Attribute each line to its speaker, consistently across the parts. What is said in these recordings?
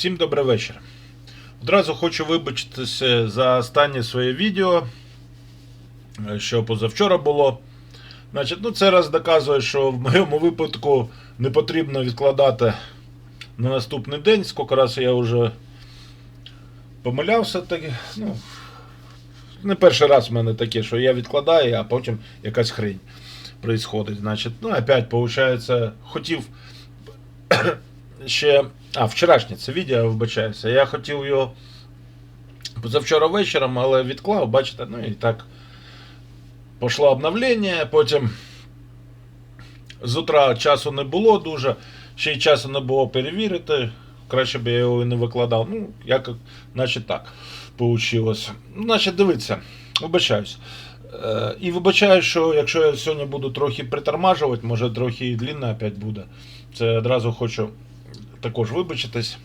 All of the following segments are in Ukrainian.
Speaker 1: Всім добрий вечір. Одразу хочу вибачитися за останнє своє відео, е, що позавчора було. Значить, ну це раз доказує, що в моєму випадку не потрібно відкладати на наступний день. Скільки разів я вже помилявся, так, ну, не перший раз в мене таке, що я відкладаю, а потім якась хрень происходить. Значить, ну, опять, виходить, хотів ще. А, вчорашнє це відео, вибачаюся. Я хотів його позавчора вечором, але відклав, бачите, ну і так. Пошло обновлення, потім з утра часу не було дуже, ще й часу не було перевірити. Краще б я його і не викладав. Ну, як, значить так. Ну, значить, дивіться, вибачаюсь. Е, і вибачаю, що якщо я сьогодні буду трохи притормажувати, може трохи і длинно опять буде. Це одразу хочу також вибачитись,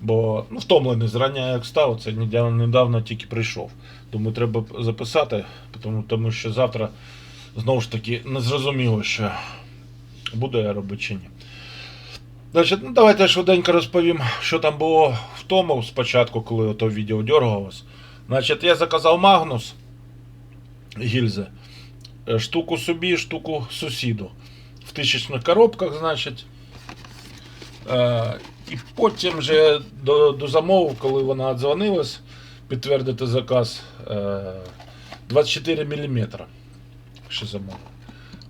Speaker 1: бо ну, втомлений зрання як став, це недавно, тільки прийшов. Тому треба записати, тому, тому що завтра знову ж таки не зрозуміло, що буду я робити чи ні. Значить, ну давайте швиденько розповім, що там було в тому спочатку, коли ото відео дергалось. Значить, я заказав Магнус гільзи. Е, Штуку собі, штуку сусіду. В тисячних коробках, значить. Е, і потім вже до, до замову, коли вона дзвонилась, підтвердити заказ е, 24 мм. Що замовив.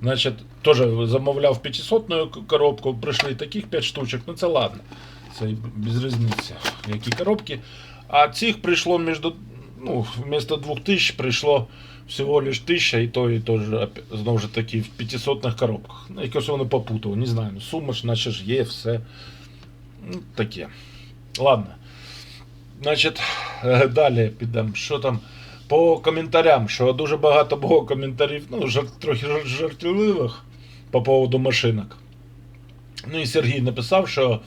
Speaker 1: Значить, теж замовляв 500 коробку, прийшли таких 5 штучок, ну це ладно. Це без різниці, які коробки. А цих прийшло між, ну, вместо 2000 прийшло всього лиш 1000, і то, і то ж, знову ж таки, в 500 коробках. Ну, якось вони попутали, не знаю. Ну, сума ж наче ж є, все. Ну, таке. Ладно. Значить, е, далі підемо. Що там по коментарям, що дуже багато було коментарів, ну, жар, трохи жар- жартівливих по поводу машинок. Ну і Сергій написав, що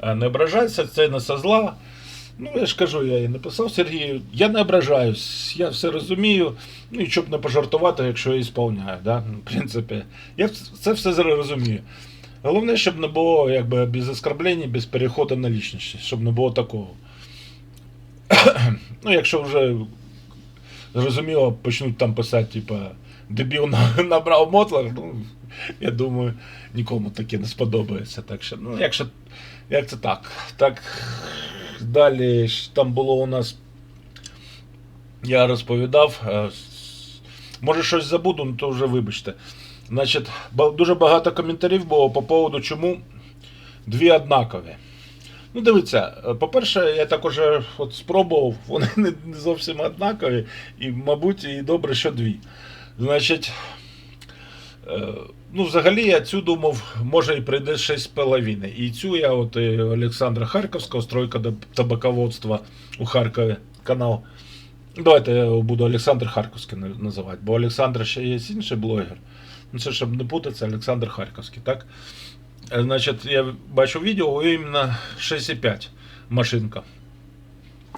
Speaker 1: е, не ображайся, це не со зла. Ну, я ж кажу, я і написав Сергію, я не ображаюсь, я все розумію. Ну і щоб не пожартувати, якщо я ісполняю. Да? Ну, В принципі, я це все розумію. Головне, щоб не було якби, без оскорблень, без переходу на лічності, щоб не було такого. ну, якщо вже зрозуміло, почнуть там писати, типа, дебіл набрав мотлах, ну, я думаю, нікому таке не сподобається. Так що, ну, якщо, як це так. Так, далі там було у нас, я розповідав, е, може щось забуду, ну то вже вибачте. Значить, дуже багато коментарів було по поводу, чому дві однакові. Ну, дивіться, е, по-перше, я також от спробував, вони не зовсім однакові, і, мабуть, і добре, що дві. Значить, ну, взагалі я цю думав, може і прийде 6,5. І цю я от і Олександра Харківського, стройка табаководства у Харкові канал. Давайте я буду Олександр Харківський називати, бо Олександр ще є інший блогер. Ну, це щоб не путатися, Олександр Харківський, так? Е, Значить, я бачу відео іменно 6,5 машинка.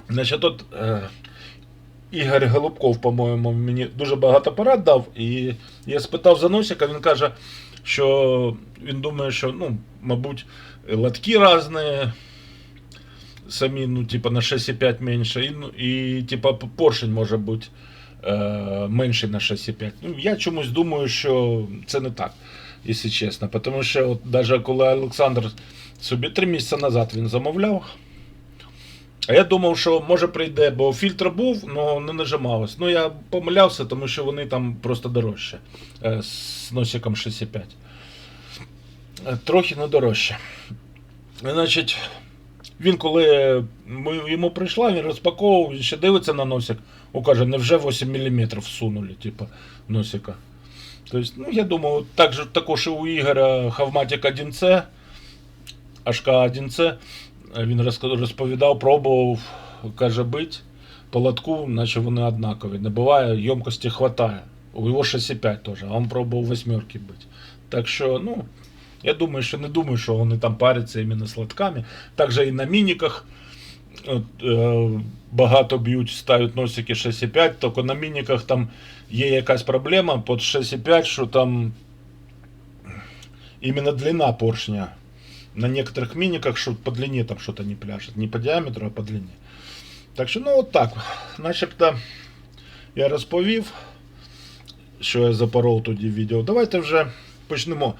Speaker 1: Значить, от е, Ігор Голубков, по-моєму, мені дуже багато порад дав. І я спитав Заносика, він каже, що він думає, що, ну, мабуть, лотки різні, самі, ну, типа на 6,5 менше, і, ну, і типа поршень може бути е, менший на 6,5. Ну, я чомусь думаю, що це не так, якщо чесно. Тому що от, навіть коли Олександр собі три місяці назад він замовляв. А я думав, що може прийде, бо фільтр був, але не нажималось. Ну я помилявся, тому що вони там просто дорожче е, з носиком 6,5. Е, Трохи не дорожче. Значить, він коли йому прийшла, він розпаковував, ще дивиться на носик, о, каже, невже 8 мм всунули, типу, носика. Тобто, ну, я думаю, так же, також і у Ігоря Хавматік 1C, HK1C, він розповідав, пробував, каже, бить по лотку, наче вони однакові. Не буває, ємкості хватає. У його 6,5 теж, а він пробував восьмерки бити. Так що, ну, я думаю, що не думаю, що вони там паряться іменно з лотками. Також і на мініках от, е, багато б'ють, ставлять носики 6,5, тільки на мініках там є якась проблема під 6,5, що там іменно длина поршня на некоторых миниках, что по длине там что-то не пляшет. Не по диаметру, а по длине. Так що, ну от так. Начебто я розповів, що я запоров тоді відео. Давайте вже почнемо.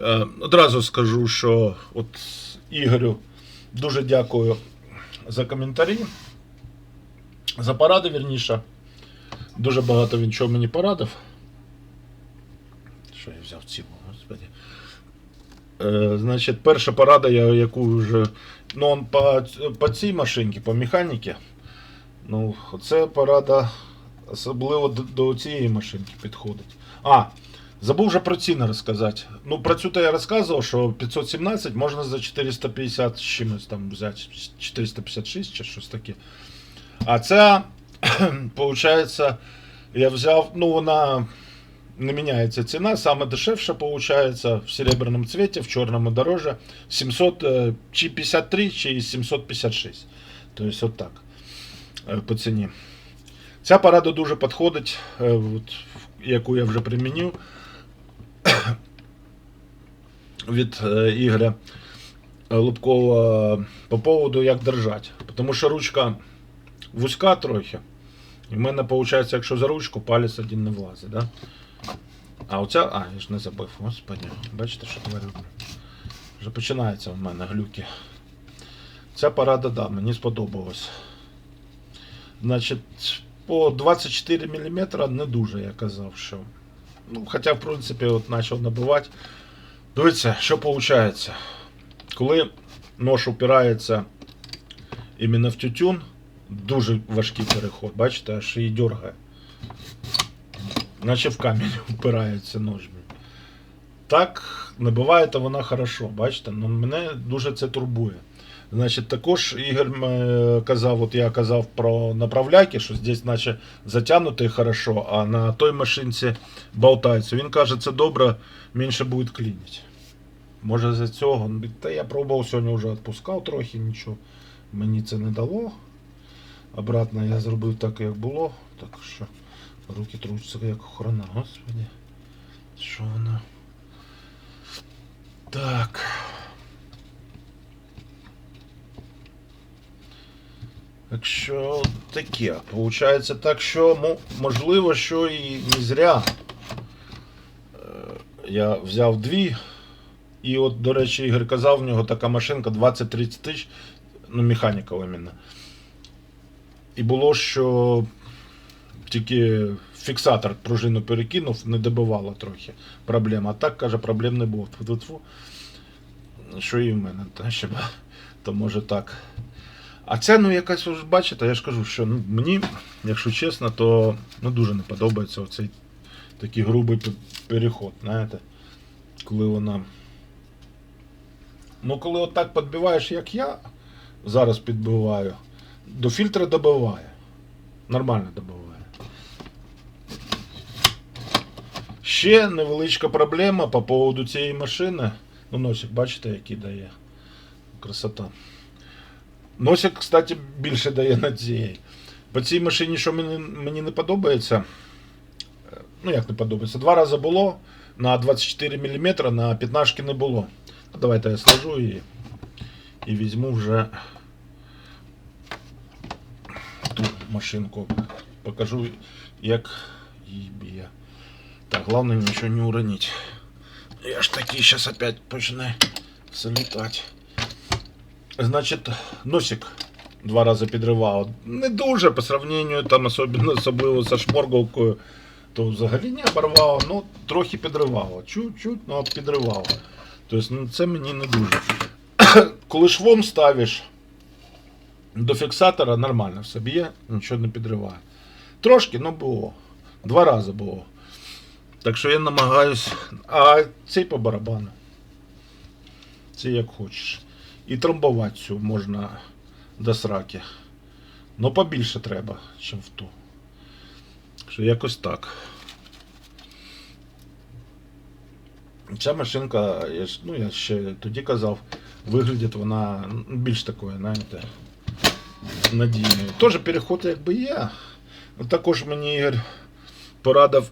Speaker 1: Е, одразу скажу, що от Ігорю дуже дякую за коментарі. За поради, вірніше. Дуже багато він чого мені порадив. Що я взяв цілу, значить, перша порада, я, яку вже. Ну, по, по цій машинці, по механіці. Ну, це порада особливо до, до цієї машинки підходить. А, забув вже про ціни розказати. Ну, про цю то я розказував, що 517 можна за 450 з чимось там взяти. 456 чи щось таке. А ця, виходить, я взяв, ну, вона не міняється ціна, саме дешевша виходить в серебряному цвіті, в чорному дороже 700, е, чи 53, чи 756. Тобто так, е, по ціні. Ця порада дуже підходить, е, от, яку я вже примінив від Ігоря Лубкова по поводу як держати. Тому що ручка вузька трохи. І в мене виходить, якщо за ручку, палець один не влазить. Да? А оця. А, я ж не забив, господи. Бачите, що творю? Вже починається в мене глюки. Ця порада, да, мені сподобалась. Значить, по 24 мм не дуже, я казав, що. Ну, хоча, в принципі, от почав набивати. Дивіться, що виходить. Коли нож упирається іменно в тютюн, дуже важкий переход, бачите, аж її дергає. Наче в камінь впирається нож. Так, набиває то вона хорошо, бачите, ну мене дуже це турбує. Значить, також Ігор е, казав, от я казав про направляйки, що здесь наче затягнуто хорошо, а на той машинці болтається. Він каже, це добре, менше буде клінити. Може за цього. Та я пробував сьогодні вже відпускав трохи, нічого. Мені це не дало. Обратно я зробив так, як було. Так що руки трусяться як охорона, господи. Що воно? Так. Так що таке. Получається так, що мо- можливо, що і не зря. Е, Я взяв дві. І от, до речі, Ігор казав, в нього така машинка 20-30 тисяч, ну, механіка іменно. І було, що тільки фіксатор пружину перекинув, не добивало трохи проблем. А так, каже, проблем не було. Тьфу-тьфу-тьфу. Що і в мене, та, ще, то може так. А це, ну, якась, ось, бачите, я ж кажу, що ну, мені, якщо чесно, то ну, дуже не подобається оцей такий грубий переход, знаєте, коли вона. Ну, коли отак підбиваєш, як я зараз підбиваю, до фільтра добиває. Нормально добиває. Ще невеличка проблема по поводу цієї машини. Ну, носик, бачите, який дає. Красота. Носик, кстати, більше дає на цієї. По цій машині, що мені, мені не подобається. Ну, як не подобається? Два рази було на 24 мм, на 15 не було. Ну, давайте я сложу і, і візьму вже ту машинку. Покажу, як її б'є. Так, главное ничего не уронить. Я ж таки сейчас опять почне залітати. Значить, носик два рази підривав. Не дуже по сравнению там особливо, особливо со шморгалкою, то взагалі не оборвав, ну трохи підривало. Чуть-чуть, ну підривало. Тобто ну, це мені не дуже. Коли швом ставиш до фіксатора, нормально все б'є, нічого не підриває. Трошки, ну було. Два рази було. Так що я намагаюсь. А цей по барабану. Це як хочеш. І трамбувати цю можна до сраки. Ну побільше треба, ніж в ту. Що якось так. Ця машинка, я ну я ще тоді казав, виглядить вона більш такою, знаєте, надійною. Теж переход якби є. Також мені Ігор порадив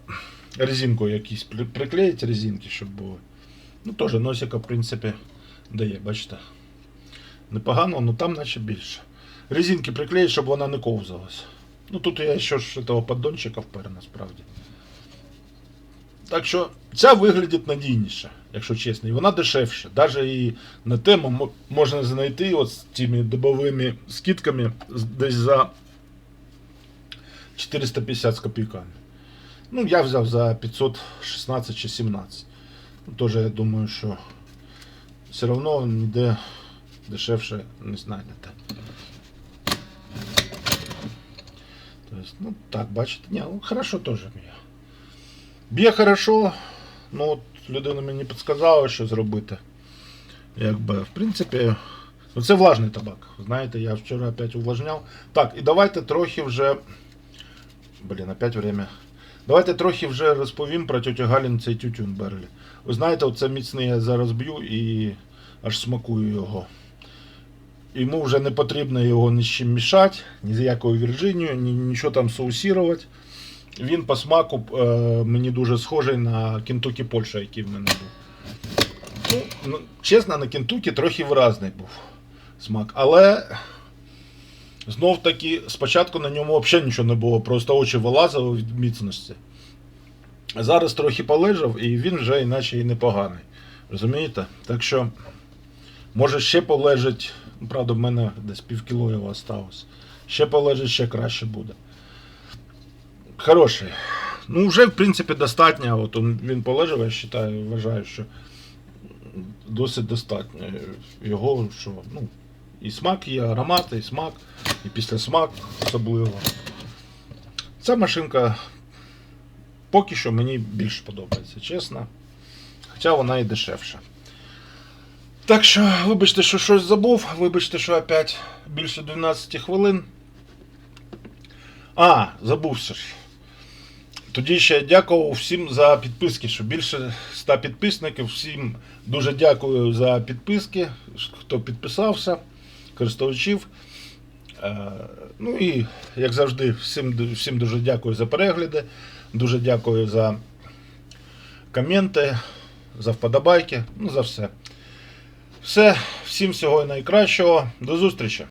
Speaker 1: резинку якісь при- приклеїти резинки, щоб було. Ну, теж носика, в принципі, дає, бачите. Непогано, але там наче більше. Резинки приклеїть, щоб вона не ковзалась. Ну тут я ще ж того поддончика впер, насправді. Так що ця виглядить надійніше, якщо чесно. І вона дешевша. Навіть і на тему можна знайти от з цими добовими скидками десь за 450 з копійками. Ну, я взяв за 516 чи 17. Ну, Теж я думаю, що все одно ніде дешевше не знайдете. Тобто, ну так, бачите, ні, ну, хорошо теж б'є. Б'є хорошо, ну от людина мені підказала, що зробити. Якби, в принципі, ну це влажний табак. Знаєте, я вчора опять увлажняв. Так, і давайте трохи вже. Блін, опять время. Давайте трохи вже розповім про тетю Галін цей тютюн Берлі. Ви знаєте, оце міцний я зараз б'ю і аж смакую його. Йому вже не потрібно його ні з чим мішати, ні з якою Вірджинією, ні, нічого там соусірувати. Він по смаку е, мені дуже схожий на Кентукі Польща, який в мене був. Ну, ну, чесно, на Кентукі трохи виразний був смак. Але знов таки спочатку на ньому взагалі нічого не було, просто очі вилазили від міцності. Зараз трохи полежав і він вже іначе і непоганий. Розумієте? Так що, може ще полежить. Правда, в мене десь півкіло його осталось. Ще полежить, ще краще буде. Хороший. Ну, вже, в принципі, достатньо. От він полежав, я вважаю, вважаю, що досить достатньо. Його, що, ну, і смак є, аромат, і смак, і після смак особливо. Ця машинка поки що мені більше подобається, чесно. Хоча вона і дешевша. Так що, вибачте, що щось забув, вибачте, що опять більше 12 хвилин. А, забувся ж. Тоді ще дякував всім за підписки, що більше 100 підписників. Всім дуже дякую за підписки, хто підписався, користувачів. Е, Ну і, як завжди, всім, всім дуже дякую за перегляди, дуже дякую за коменти, за вподобайки, ну за все. Все, всім всього найкращого. До зустрічі!